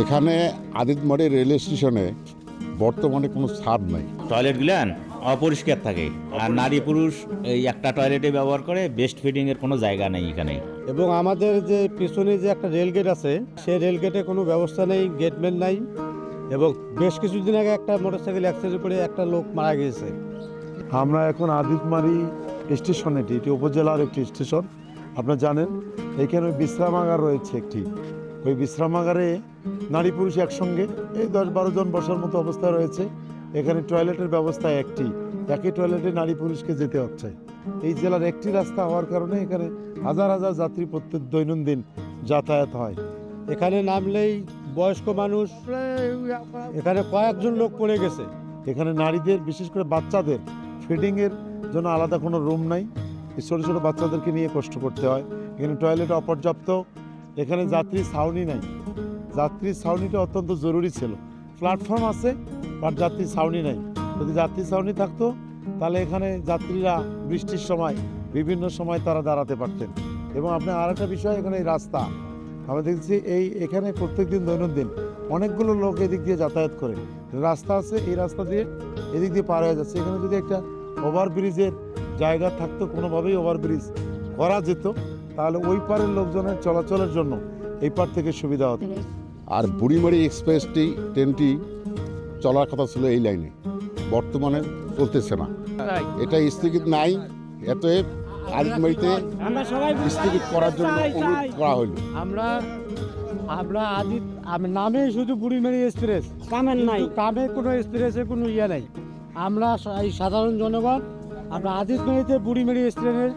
এখানে আদিতমারি রেলওয়ে স্টেশনে বর্তমানে কোনো ছাদ নাই। টয়লেটগুলান অপরিষ্কার থাকে। আর নারী পুরুষ এই একটা টয়লেটে ব্যবহার করে বেস্ট ফিডিং এর কোনো জায়গা নেই এখানে। এবং আমাদের যে পিছনে যে একটা রেল গেট আছে সেই রেল গেটে কোনো ব্যবস্থা নেই গেটম্যান নাই এবং বেশ কিছুদিন আগে একটা মোটরসাইকেল অ্যাক্সিডেন্ট করে একটা লোক মারা গিয়েছে। আমরা এখন আদিতমারি স্টেশনে এটি এটি উপজেলার একটি স্টেশন। আপনারা জানেন, এখানে বিশ্রামাগার রয়েছে একটি। ওই বিশ্রামাগারে নারী পুরুষ একসঙ্গে এই দশ বারো জন বসার মতো অবস্থা রয়েছে। এখানে টয়লেটের ব্যবস্থা একটি, একই টয়লেটে নারী পুরুষকে যেতে হচ্ছে। এই জেলার একটি রাস্তা হওয়ার কারণে এখানে হাজার হাজার যাত্রী প্রত্যেক দৈনন্দিন যাতায়াত হয়। এখানে নামলেই বয়স্ক মানুষ, এখানে কয়েকজন লোক পড়ে গেছে। এখানে নারীদের, বিশেষ করে বাচ্চাদের ফিডিংয়ের জন্য আলাদা কোনো রুম নাই। ছোটো ছোটো বাচ্চাদেরকে নিয়ে কষ্ট করতে হয়। এখানে টয়লেট অপর্যাপ্ত। এখানে যাত্রী ছাউনি নাই। যাত্রী ছাউনিটা অত্যন্ত জরুরি ছিল। প্ল্যাটফর্ম আছে, বাট যাত্রী ছাউনি নাই। যদি যাত্রী ছাউনি থাকতো, তাহলে এখানে যাত্রীরা বৃষ্টির সময়, বিভিন্ন সময় তারা দাঁড়াতে পারতেন। এবং আপনার আর একটা বিষয়, এখানে এই রাস্তা। আমরা দেখছি এই, এখানে প্রত্যেকদিন দৈনন্দিন অনেকগুলো লোক এদিক দিয়ে যাতায়াত করে। রাস্তা আছে, এই রাস্তা দিয়ে এদিক দিয়ে পার হয়ে যাচ্ছে। এখানে যদি একটা ওভারব্রিজের জায়গা থাকতো কোনোভাবেই ওভারব্রিজ করা যেত। তাহলে ওই পারের লোকজনের চলাচলের জন্য এই পার থেকে সুবিধা হতো। আর বুড়িমারি এক্সপ্রেসটি ট্রেনটি চলার কথা ছিল এই লাইনে। বর্তমানে চলতেছে না। এটা স্থগিত নাই। আমরা সবাই স্থগিত করার জন্য অনুরোধ করা হলো। আমরা আমরা আদি আম- নামে শুধু বুড়িমারি এক্সপ্রেস। কামের নাই। কামে কোনো এক্সপ্রেসে কোনো ইয়ে নাই। আমরা এই সাধারণ জনগণ, আমরা আদিতমারিতে বুড়িমারি স্টেশনের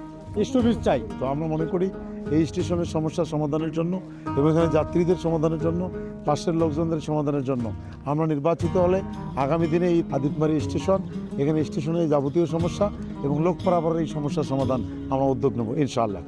স্টপিস চাই। তো আমরা মনে করি এই স্টেশনের সমস্যা সমাধানের জন্য এবং এখানে যাত্রীদের সমাধানের জন্য, পাশের লোকজনদের সমাধানের জন্য। আমরা নির্বাচিত হলে আগামী দিনে এই আদিতমারি স্টেশন, এখানে স্টেশনের যাবতীয় সমস্যা এবং লোক পারাপারের এই সমস্যার সমাধান আমরা উদ্যোগ নেব, ইনশাআল্লাহ।